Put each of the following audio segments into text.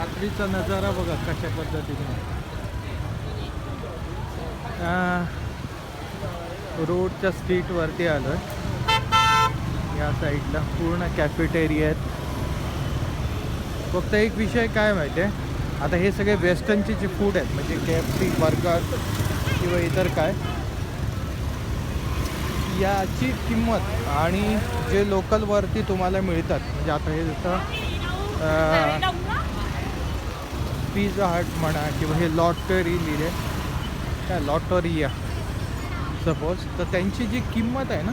रात्रीचा नजारा बघा कशा पद्धतीने. रोडच्या स्ट्रीटवरती आलो या साईडला पूर्ण कॅफेटेरिया आहेत. फक्त एक विषय काय माहिती आहे आता हे सगळे वेस्टर्नचे जे फूड आहेत म्हणजे के एफ सी बर्गर किंवा इतर काय याची किंमत आणि जे लोकलवरती तुम्हाला मिळतात म्हणजे आता हे जसं पिझ्झा हट म्हणा किंवा हे लॉटरी लिहिले. काय लॉटरिया सपोज तर त्यांची जी किंमत आहे ना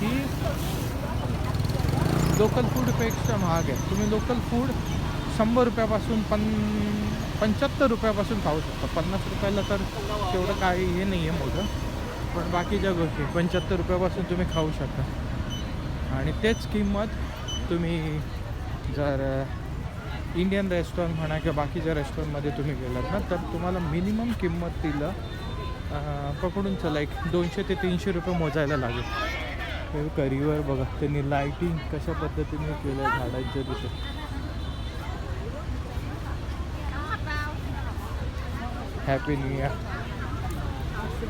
ती लोकल फूडपेक्षा महाग आहे. तुम्ही लोकल फूड शंभर रुपयापासून पन पंच्याहत्तर रुपयापासून खाऊ शकता. पन्नास रुपयाला तर तेवढं काही हे नाही आहे मोठं. पण बाकीच्या गोष्टी पंच्याहत्तर रुपयापासून तुम्ही खाऊ शकता. आणि तेच किंमत तुम्ही जर इंडियन रेस्टॉरंट म्हणा किंवा बाकीच्या रेस्टॉरंटमध्ये तुम्ही गेलात ना तर तुम्हाला मिनिमम किंमत तिला पकडून चला एक दोनशे ते तीनशे रुपये मोजायला लागेल. हे करिवर बघा त्यांनी लाईटिंग कशा पद्धतीने केलं आहे झाडांच्या तिथे. हॅपी न्यू इयर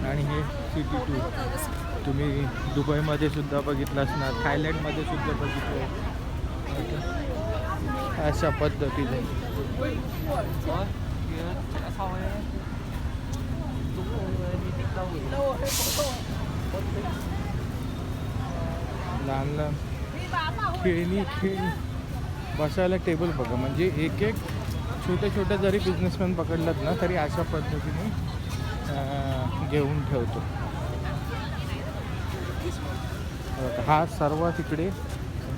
आणि हे सिटी टूर तुम्ही दुबईमध्ये सुद्धा बघितलं असणार थायलंडमध्ये सुद्धा बघितलं. अशा पद्धतीने. लहान लहान खेळणी खेळणी बसायला टेबल बघा. म्हणजे एक एक छोट्या छोट्या जरी बिझनेसमॅन पकडलात ना तरी अशा पद्धतीने घेऊन ठेवतो. हा सर्वात इकडे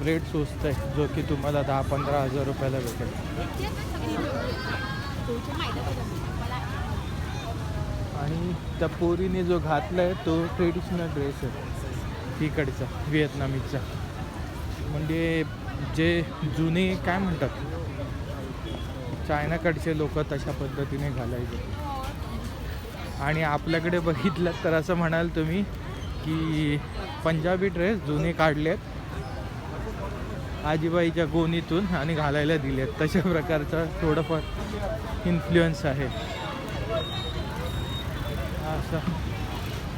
ब्रेड स्वस्त आहे जो की तुम्हाला दहा पंधरा हजार रुपयाला भेटेल. आणि त्या पोरीने जो घातला आहे तो ट्रेडिशनल ड्रेस आहे. तिकडचा व्हिएतनामीचा. म्हणजे जे जुने काय म्हणतात? चायनाकडचे लोक तशा पद्धतीने घालायचे. आणि आपल्याकडे बघितलं तर असं म्हणाल तुम्ही की पंजाबी ड्रेस जुने काढलेत आजीबाईच्या गोणीतून आणि घालायला दिले तशा प्रकारचा थोडंफार इन्फ्लुएन्स आहे. असं.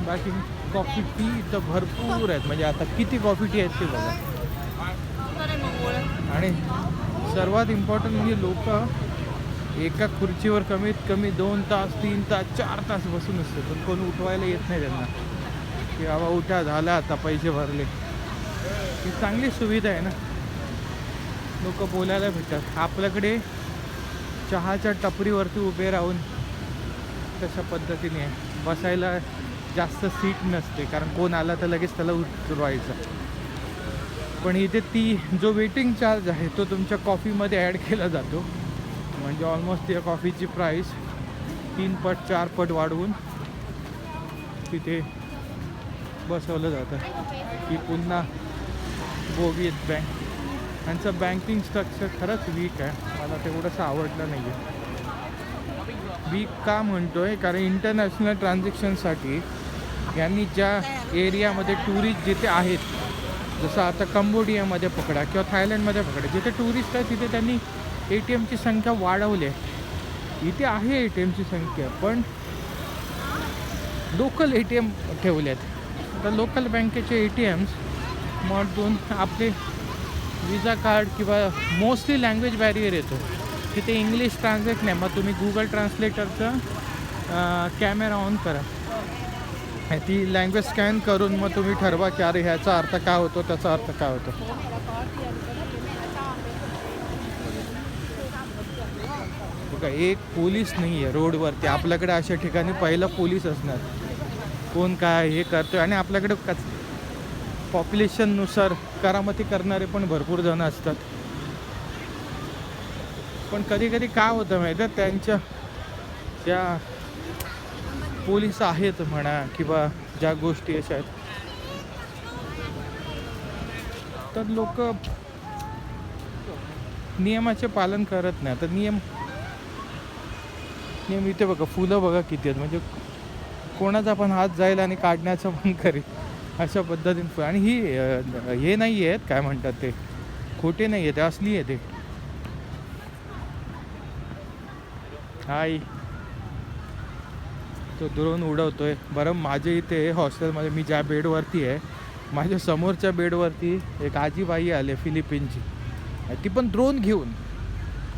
बाकी कॉफी टी तर भरपूर आहेत. म्हणजे आता किती कॉफी टी आहेत ते बघा. आणि सर्वात इम्पॉर्टंट म्हणजे लोक एका खुर्चीवर कमीत कमी दोन तास तीन तास चार तास बसून असते पण कोण उठवायला येत नाही त्यांना. की बाबा उठा झाला आता पैसे भरले. ही चांगली सुविधा आहे ना. लोक बोलायला भेटतात. आपल्याकडे चहाच्या टपरीवरती उभे राहून तशा पद्धतीने बसायला जास्त सीट नसते. कारण कोण आला तर लगेच त्याला उतरवायचं. पण इथे ती जो वेटिंग चार्ज आहे तो तुमच्या कॉफीमध्ये ॲड केला जातो. म्हणजे ऑलमोस्ट त्या कॉफीची प्राईस तीन पट चार पट वाढवून तिथे बसवलं जातं. की पुन्हा बोगीत बँक त्यांचं बँकिंग स्ट्रक्चर खरंच वीक आहे. मला तेवढंसं आवडलं नाही आहे वीक का म्हणतो आहे कारण इंटरनॅशनल ट्रान्झॅक्शनसाठी यांनी ज्या एरियामध्ये टुरिस्ट जिथे आहेत जसं आता कंबोडियामध्ये पकडा किंवा थायलंडमध्ये पकडा जिथे टुरिस्ट आहे तिथे त्यांनी ए टी एमची संख्या वाढवली आहे. इथे आहे ए टी एमची संख्या पण लोकल ए टी एम ठेवले आहेत. तर लोकल बँकेचे ए टी एम्स मधून आपले विजा कार्ड किंवा मोस्टली लँग्वेज बॅरियर येतो. तिथे इंग्लिश ट्रान्सलेट नाही. मग तुम्ही गुगल ट्रान्सलेटरचा कॅमेरा ऑन करा. आणि ती लँग्वेज स्कॅन करून मग तुम्ही ठरवा की अरे ह्याचा अर्थ काय होतो त्याचा अर्थ काय होतो. बघा एक पोलीस नाही आहे रोडवरती. आपल्याकडे अशा ठिकाणी पहिलं पोलीस असणार. कोण काय हे करतोय? आणि आपल्याकडे कच पॉप्युलेशननुसार करामती करणारे पण भरपूर जण असतात. पण कधी कधी काय होतं माहिती आहे त्यांच्या ज्या पोलीस आहेत म्हणा किंवा ज्या गोष्टी अशा आहेत तर लोक नियमाचे पालन करत नाही. तर नियम नियम इथे बघा फुलं बघा किती आहेत. म्हणजे कोणाचा पण हात जाईल आणि काढण्याचं पण करेल अशा पद्धतीने फुलं आणि ही हे नाही आहेत काय म्हणतात ते? खोटे नाही आहेत असली आहे ते. हाय. तो दुरून उडवतोय. बरं माझ्या इथे हॉस्टेलमध्ये मी ज्या बेडवरती आहे माझ्या समोरच्या बेडवरती एक आजीबाई आले फिलिपिनची ती पण ड्रोन घेऊन.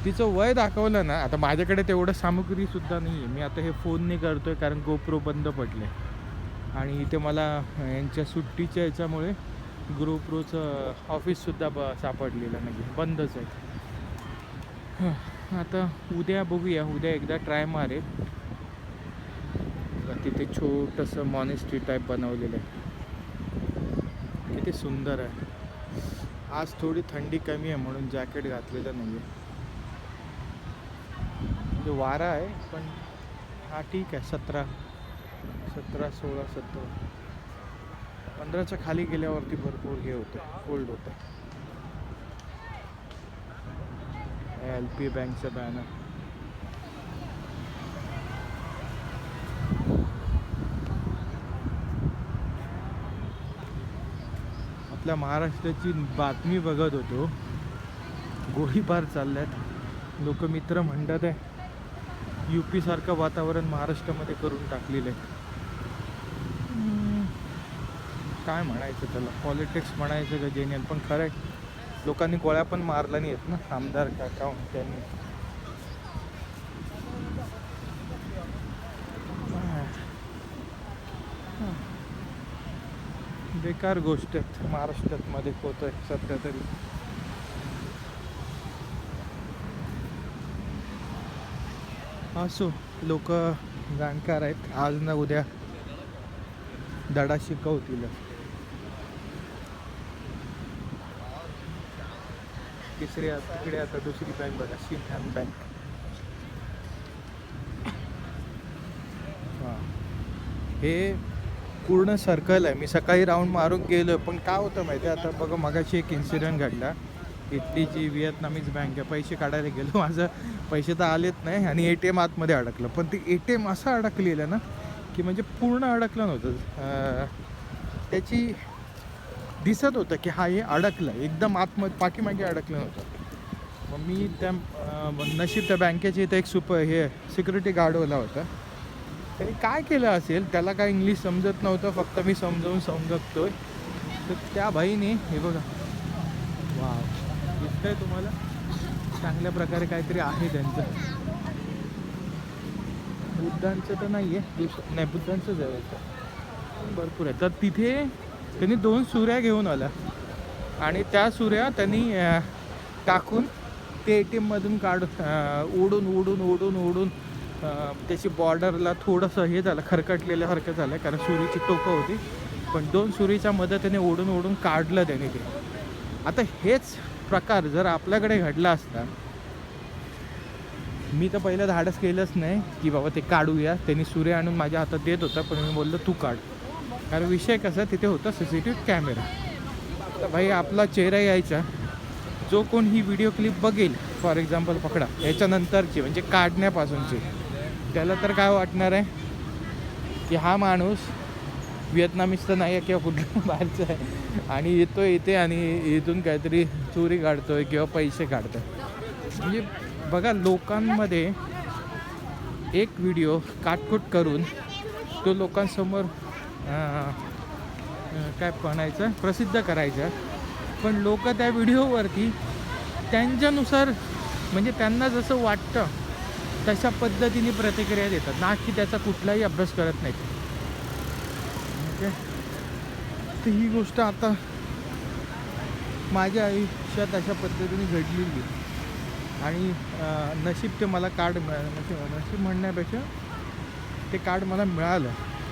तिचं वय दाखवलं ना आता माझ्याकडे तेवढं सामग्रीसुद्धा नाही आहे मी आता हे फोनने करतोय कारण गोप्रो बंद पडले आणि इथे मला यांच्या सुट्टीच्या याच्यामुळे गोप्रोचं ऑफिससुद्धा ब सापडलेलं नाही आहे बंदच आहे. आता उद्या बघूया. उद्या एकदा ट्राय मारेल. तिथे छोटंसं मॉनेस्ट्री टाईप बनवलेलं आहे. किती सुंदर आहे. आज थोडी थंडी कमी आहे म्हणून जॅकेट घातलेलं नाही आहे म्हणजे वारा आहे पण हा ठीक आहे सतरा. सतरा सोळा सतरा पंधराच्या खाली गेल्यावरती भरपूर हे होतं कोल्ड होतं. एल पी बँकचं बॅनर आपल्या महाराष्ट्राची बातमी बघत होतो. गोळीबार चालल्यात. लोक मित्र म्हणतात आहे यू पी सारखं वातावरण महाराष्ट्रामध्ये करून टाकलेलं आहे. काय म्हणायचं त्याला? पॉलिटिक्स म्हणायचं का जेन्युअन पण खरं आहे. लोकांनी गोळ्या पण मारल्या नाही आहेत ना आमदार का त्यांनी? बेकार गोष्ट आहेत महाराष्ट्रात मध्ये होत आहे सध्या तरी. असो लोक जाणकार आहेत. आज ना उद्या धडा शिकवतील. तिसरी आ- तिकडे आता दुसरी बँक बघा सिंधन बँक हां. हे पूर्ण सर्कल आहे. मी सकाळी राऊंड मारून गेलो पण काय होतं माहिती आहे? आता बघा मगाशी एक इन्सिडेंट घडला. इटलीची व्हिएतनामीज बँक आहे. पैसे काढायला गेलो. माझं पैसे तर आलेत नाही आणि ए टी एम आतमध्ये अडकलं. पण ते ए टी एम असं अडकलेलं ना की म्हणजे पूर्ण अडकलं नव्हतं. त्याची दिसत होतं की हा हे अडकलं एकदम आत्म पाठीमागे अडकलं नव्हतं मग मी त्या नशीब त्या बँकेच्या इथं एक सुप हे सिक्युरिटी गार्डवाला होता. तरी काय केलं असेल त्याला काय इंग्लिश समजत नव्हतं फक्त मी समजावून समजतोय. तर त्या भाईने हे बघा. वा दिसतंय तुम्हाला? चांगल्या प्रकारे काहीतरी आहे त्यांचं. बुद्धांचं तर नाही आहे नाही बुद्धांचंच आहे. भरपूर आहे. तर तिथे त्यांनी दोन सुऱ्या घेऊन आला आणि त्या सुऱ्या त्यांनी टाकून ते ए टी एममधून काढ ओढून ओढून ओढून ओढून त्याची बॉर्डरला थोडंसं हे झालं खरकटलेल्यासारखं झालं कारण सुरीची टोकं होती. पण दोन सुरीच्या मदतीने ओढून ओढून काढलं त्याने ते. आता हेच प्रकार जर आपल्याकडे घडला असता मी तर पहिलं धाडस केलंच नाही की बाबा ते काढूया. त्यांनी सूर्य आणून माझ्या हातात देत होता पण मी बोललो तू काढ. कारण विषय कसा तिथे होता C C T V camera तर भाई आपला चेहरा यायचा. जो कोण ही व्हिडिओ क्लिप बघेल फॉर एक्झाम्पल पकडा. याच्यानंतरची म्हणजे काढण्यापासूनची. त्याला तर काय वाटणार आहे? की हा माणूस व्हिएतनामीज नाही आहे किंवा कुठलं बाहेरचं आहे. आणि येतो येते आणि इथून काहीतरी चोरी काढतोय किंवा पैसे काढतोय. म्हणजे बघा लोकांमध्ये एक व्हिडिओ काटकूट करून तो लोकांसमोर काय म्हणायचं? प्रसिद्ध करायचं. पण लोक त्या व्हिडिओवरती त्यांच्यानुसार म्हणजे त्यांना जसं वाटतं तशा पद्धतीने प्रतिक्रिया देतात. ना की त्याचा कुठलाही अभ्यास करत नाहीत. ओके? तर ही गोष्ट आता माझ्या आयुष्यात अशा पद्धतीने घडलेली. आणि नशीब ते मला कार्ड मिळालं. म्हणजे नशीब म्हणण्यापेक्षा ते कार्ड मला मिळालं.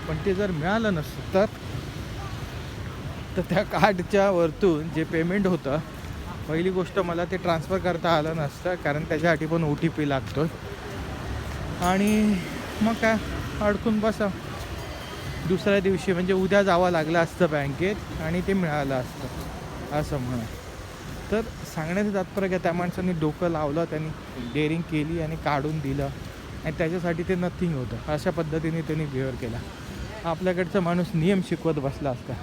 पण ते जर मिळालं नसतं तर तर त्या कार्डच्या वरतून जे पेमेंट होतं पहिली गोष्ट मला ते ट्रान्सफर करता आलं नसतं कारण त्याच्यासाठी पण ओ टी पी लागतो आणि मग काय अडकून बसा. दुसऱ्या दिवशी म्हणजे उद्या जावं लागलं असतं बँकेत आणि ते मिळालं असतं असं म्हणा. तर सांगण्याचं तात्पर्य काय त्या माणसांनी डोकं लावलं त्यांनी डेअरिंग केली आणि काढून दिलं. आणि त्याच्यासाठी ते नथिंग होतं. अशा पद्धतीने त्यांनी बिहेव केला. आपल्याकडचा माणूस नियम शिकवत बसला असता.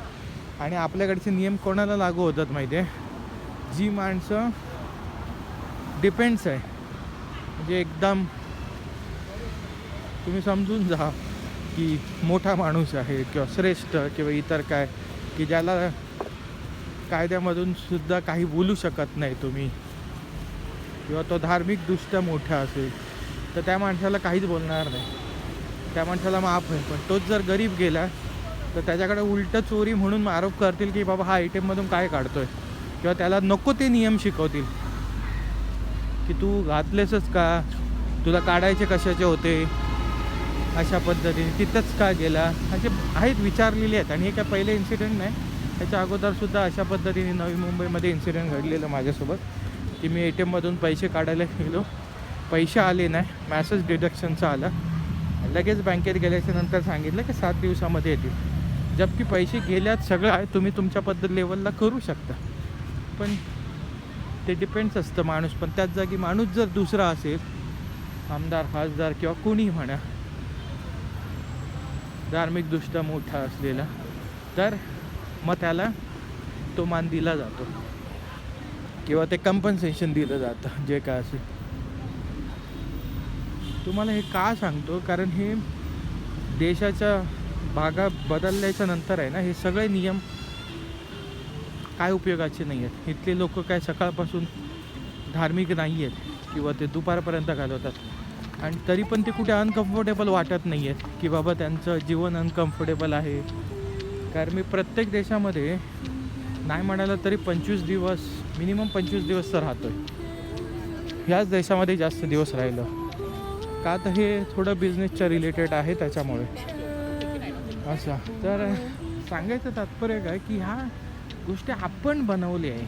आणि आपल्याकडचे नियम कोणाला लागू होतात माहिती आहे जी माणसं डिपेंड्स आहे. म्हणजे एकदम तुम्ही समजून जा की मोठा माणूस आहे किंवा श्रेष्ठ किंवा इतर काय की ज्याला कायद्यामधून सुद्धा काही बोलू शकत नाही तुम्ही. किंवा तो धार्मिकदृष्ट्या मोठा असेल तर त्या माणसाला काहीच बोलणार नाही. त्या माणसाला माफ होईल. पण तोच जर गरीब गेला तर त्याच्याकडे उलटं चोरी म्हणून आरोप करतील की बाबा हा ए टी एममधून काय काढतोय? किंवा त्याला नको ते नियम शिकवतील? की तू घातलेसच का? तुला काढायचे कशाचे होते? अशा पद्धतीने तिथंच का गेला? असे आहेत विचारलेले आहेत. आणि हे काय पहिले इन्सिडेंट नाही. त्याच्या अगोदरसुद्धा अशा पद्धतीने नवी मुंबईमध्ये इन्सिडेंट घडलेलं माझ्यासोबत. की मी ए टी एममधून पैसे काढायला गेलो. पैसे आले नाही. मॅसेज डिडक्शनचा आला. लगेच बँकेत गेल्याच्यानंतर सांगितलं की सात दिवसामध्ये येतील. जबकी पैसे गेल्यात सगळं आहे तुम्ही तुमच्या पद्धत लेवलला करू शकता. पण ते डिपेंड्स असतं माणूस. पण त्याच जागी माणूस जर दुसरा असेल आमदार खासदार किंवा कोणी म्हणा धार्मिकदृष्ट्या मोठा असलेला तर मग त्याला तो मान दिला जातो. किंवा ते कंपन्सेशन दिलं जातं जे काय असेल. तुम्हाला हे का सांगतो? कारण हे देशाच्या भागा बदलल्याच्या नंतर आहे ना हे सगळे नियम काय उपयोगाचे नाही आहेत इथले लोक काय सकाळपासून धार्मिक नाही आहेत किंवा ते दुपारपर्यंत घालवतात. आणि तरी पण ते कुठे अनकम्फर्टेबल वाटत नाही आहेत की बाबा त्यांचं जीवन अनकम्फर्टेबल आहे. कारण मी प्रत्येक देशामध्ये नाही म्हणायला तरी पंचवीस दिवस मिनिमम पंचवीस दिवस तर राहतो आहे ह्याच देशामध्ये जास्त दिवस राहिलं. का तर हे थोडं बिझनेसच्या रिलेटेड आहे त्याच्यामुळे. असं. तर सांगायचं तात्पर्य काय की ह्या गोष्टी आपण बनवली आहे.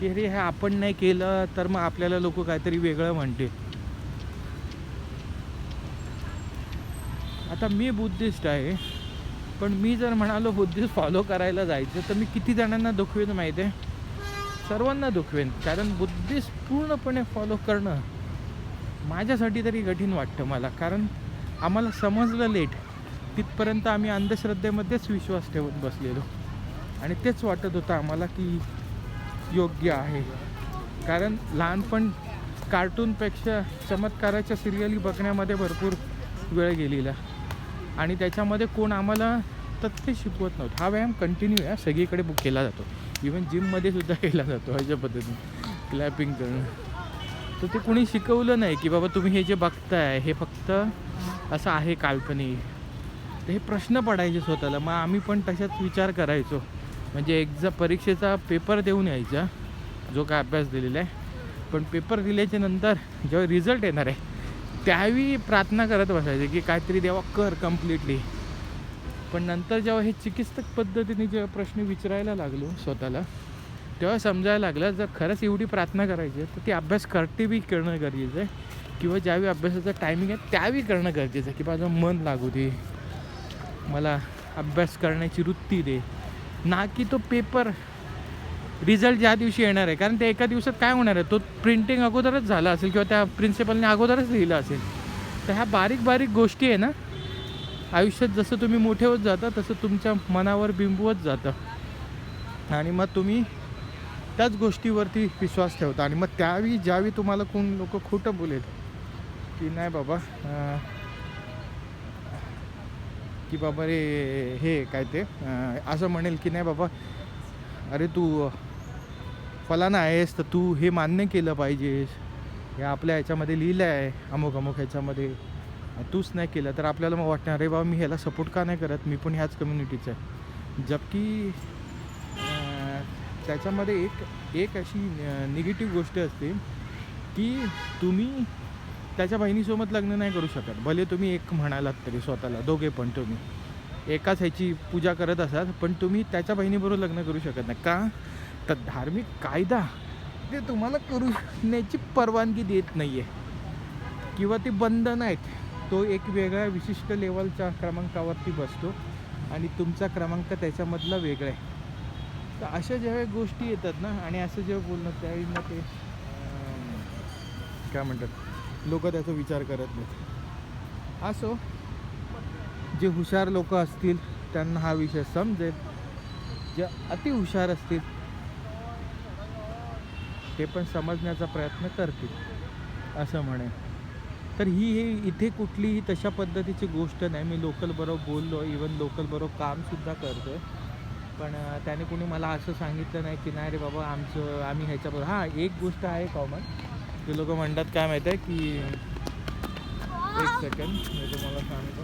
की अरे हे आपण नाही केलं तर मग आपल्याला लोक काहीतरी वेगळं म्हणतील. आता मी बुद्धिस्ट आहे पण मी जर म्हणालो बुद्धिस्ट फॉलो करायला जायचं तर मी किती जणांना दुखवेन माहिती आहे सर्वांना दुखवेन. कारण बुद्धिस्ट पूर्णपणे फॉलो करणं माझ्यासाठी तरी कठीण वाटतं मला कारण आम्हाला समजलं लेट. तिथपर्यंत आम्ही अंधश्रद्धेमध्येच विश्वास ठेवत बसलेलो. आणि तेच वाटत होतं आम्हाला की योग्य आहे. कारण लहानपण कार्टूनपेक्षा चमत्काराच्या सिरियली बघण्यामध्ये भरपूर वेळ गेलेला. आणि त्याच्यामध्ये कोण आम्हाला तथ्य शिकवत नव्हतं. हा व्यायाम कंटिन्यू आहे. सगळीकडे बुक केला जातो. इवन जिममध्ये सुद्धा केला जातो अशा पद्धतीने. क्लॅपिंग करणं. तर ते कोणी शिकवलं नाही की बाबा तुम्ही हे जे बघताय हे फक्त असं आहे काल्पनिक. तर हे प्रश्न पडायचे स्वतःला. मग आम्ही पण तशाच विचार करायचो. म्हणजे एक्झा परीक्षेचा पेपर देऊन यायचा जो काय अभ्यास दिलेला आहे. पण पेपर दिल्याच्या नंतर जेव्हा रिझल्ट येणार आहे त्यावेळी प्रार्थना करत बसायचे की काहीतरी देवा कर कम्प्लिटली पण नंतर जेव्हा हे चिकित्सक पद्धतीने जेव्हा प्रश्न विचारायला लागलो स्वतःला तेव्हा समजायला लागलं जर खरंच एवढी प्रार्थना करायची आहे तर ती अभ्यास करते बी करणं गरजेचं आहे. किंवा ज्यावेळी अभ्यासाचं टायमिंग आहे त्यावेळी करणं गरजेचं आहे की माझं मन लागू दे. मला अभ्यास करण्याची वृत्ती दे. ना की तो पेपर रिझल्ट ज्या दिवशी येणार आहे कारण ते एका दिवसात काय होणार आहे? तो प्रिंटिंग अगोदरच झाला असेल किंवा त्या प्रिन्सिपलने अगोदरच लिहिलं असेल. तर ह्या बारीक बारीक गोष्टी आहे ना आयुष्यात जसं तुम्ही मोठे होत जाता तसं तुमच्या मनावर बिंबवत जातं. आणि मग तुम्ही त्याच गोष्टीवरती विश्वास ठेवता. आणि मग त्यावेळी ज्यावेळी तुम्हाला कोण लोक खोटं बोलेल की नाही बाबा की बाबा रे हे काय ते असं म्हणेल की नाही बाबा अरे तू फलाना आहेस तर तू हे मान्य केलं पाहिजेस हे आपल्या ह्याच्यामध्ये लिहिलं आहे अमुक अमुक ह्याच्यामध्ये. तूच नाही केलं तर आपल्याला मग वाटणार अरे बाबा मी ह्याला सपोर्ट का नाही करत? मी पण ह्याच कम्युनिटीचा आहे. जबकी त्याच्यामध्ये एक एक अशी निगेटिव्ह गोष्ट असते की तुम्ही त्याच्या बहिणीसोबत लग्न नाही करू शकत. भले तुम्ही एक म्हणालात तरी स्वतःला दोघे पण तुम्ही. एकाच ह्याची पूजा करत असाल पण तुम्ही त्याच्या बहिणीबरोबर लग्न करू शकत नाही. का? तर धार्मिक कायदा ते तुम्हाला करूण्याची परवानगी देत नाही आहे किंवा ती बंधन आहेत तो एक वेगळ्या विशिष्ट लेवलच्या क्रमांकावरती बसतो आणि तुमचा क्रमांक त्याच्यामधला वेगळा आहे. तर अशा ज्यावेळी गोष्टी येतात ना आणि असं जेव्हा बोलणं त्यावेळी मग ते काय म्हणतात लोक त्याचा विचार करत नाहीत. असो जे हुशार लोक असतील त्यांना हा विषय समजेल. जे अति हुशार असतील ते पण समजण्याचा प्रयत्न करतील असं म्हणे तर ही हे इथे कुठलीही तशा पद्धतीची गोष्ट नाही. मी लोकल बरोबर बोललो इवन लोकल बरोबर कामसुद्धा करतो आहे पण त्याने कुणी मला असं सांगितलं नाही की नाही रे बाबा आमचं आम्ही ह्याच्याबरोबर हां एक गोष्ट आहे कॉमन ते लोक म्हणतात काय माहीत आहे की एक सेकंड मी तुम्हाला सांगतो.